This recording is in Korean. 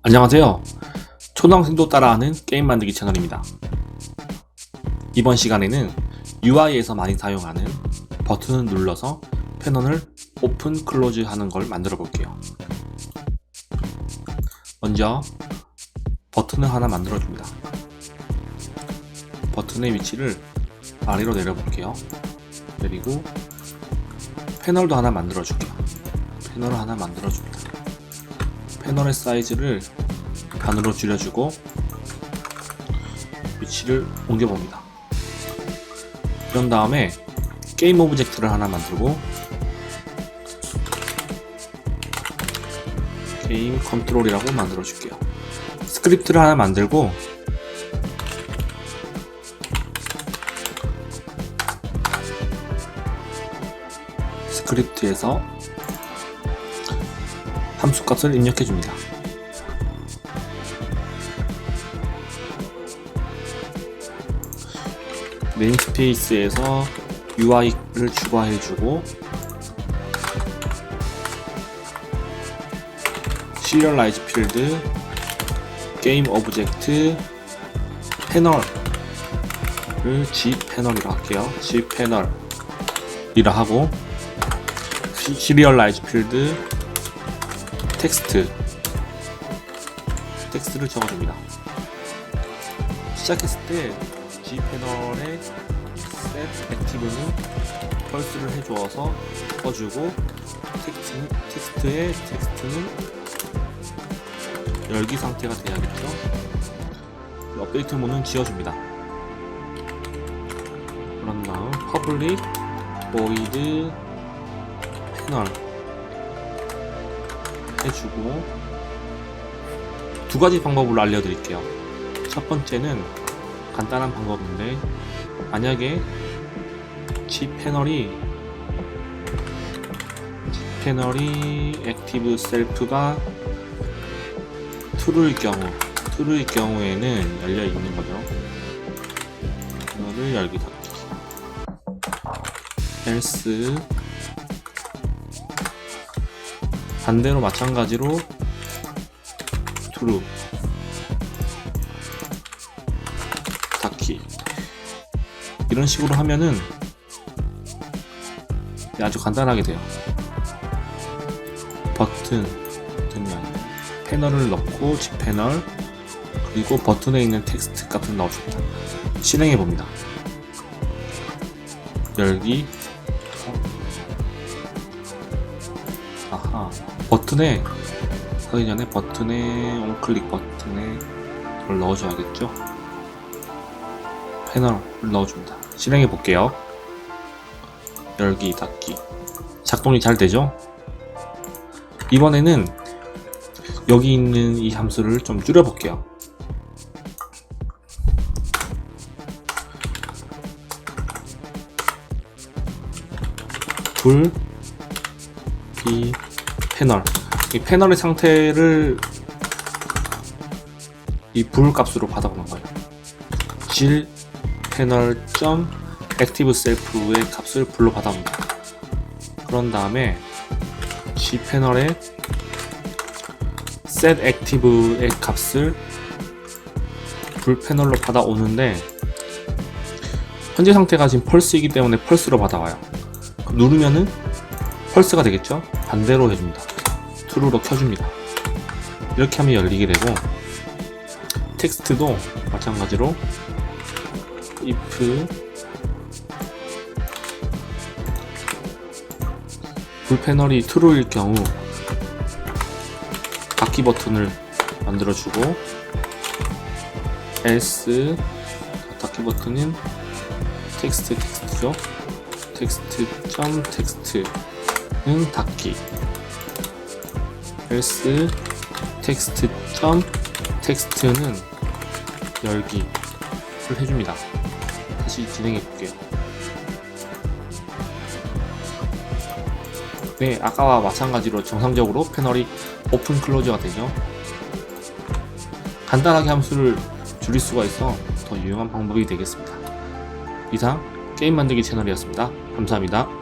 안녕하세요. 초등학생도 따라하는 게임 만들기 채널입니다. 이번 시간에는 UI에서 많이 사용하는 버튼을 눌러서 패널을 오픈 클로즈 하는 걸 만들어 볼게요. 먼저 버튼을 하나 만들어 줍니다. 버튼의 위치를 아래로 내려 볼게요. 그리고 패널도 하나 만들어 줄게요. 패널을 하나 만들어 줍니다. 패널의 사이즈를 반으로 줄여주고 위치를 옮겨봅니다. 그런 다음에 게임 오브젝트를 하나 만들고 게임 컨트롤이라고 만들어 줄게요. 스크립트를 하나 만들고 스크립트에서 함수 값을 입력해 줍니다. 네임스페이스에서 UI를 추가해 주고 시리얼라이즈 필드 게임 오브젝트 패널을 G 패널이라 할게요. G 패널이라 하고 시- 시리얼라이즈 필드 텍스트 텍스트를 적어줍니다. 시작했을 때 G 패널의 set 액티브는 펄스를 해주어서 꺼주고 텍스트, 텍스트의 텍스트는 열기 상태가 돼야겠죠. 업데이트 문은 지워줍니다. 그런 다음 public void 패널 해주고 두 가지 방법을 알려드릴게요. 첫 번째는 간단한 방법인데 만약에 G 패널이 G 패널이 액티브 셀프가 true일 경우 true일 경우에는 열려 있는 거죠. 패널을 열기 닫기 else 반대로 마찬가지로 true 이런 식으로 하면은 아주 간단하게 돼요. 버튼 버튼이 패널을 넣고 G 패널 그리고 버튼에 있는 텍스트 값을 넣어줍니다. 실행해 봅니다. 열기 버튼에 하기 전에 버튼에 on클릭 버튼에 그걸 넣어줘야겠죠? 패널을 넣어줍니다. 실행해 볼게요. 열기 닫기. 작동이 잘 되죠? 이번에는 여기 있는 이 함수를 좀 줄여 볼게요. 불 B 패널 이 패널의 상태를 이불 값으로 받아보는 거예요. 질 패널 점 액티브 셀프의 값을 불로 받아봅니다. 그런 다음에 G 패널의 set active의 값을 불 패널로 받아오는데 현재 상태가 지금 펄스이기 때문에 펄스로 받아와요. 누르면은 펄스가 되겠죠? 반대로 해줍니다. true로 켜줍니다. 이렇게 하면 열리게 되고 텍스트도 마찬가지로 if 불 패널이 true일 경우 닫기 버튼을 만들어주고 else 닫기 버튼은 텍스트 텍스트죠 텍스트 점 텍스트 는 닫기 else 텍스트 점 텍스트는 열기를 해줍니다. 다시 진행해 볼게요. 네, 아까와 마찬가지로 정상적으로 패널이 오픈 클로즈가 되죠. 간단하게 함수를 줄일 수가 있어 더 유용한 방법이 되겠습니다. 이상 게임 만들기 채널이었습니다. 감사합니다.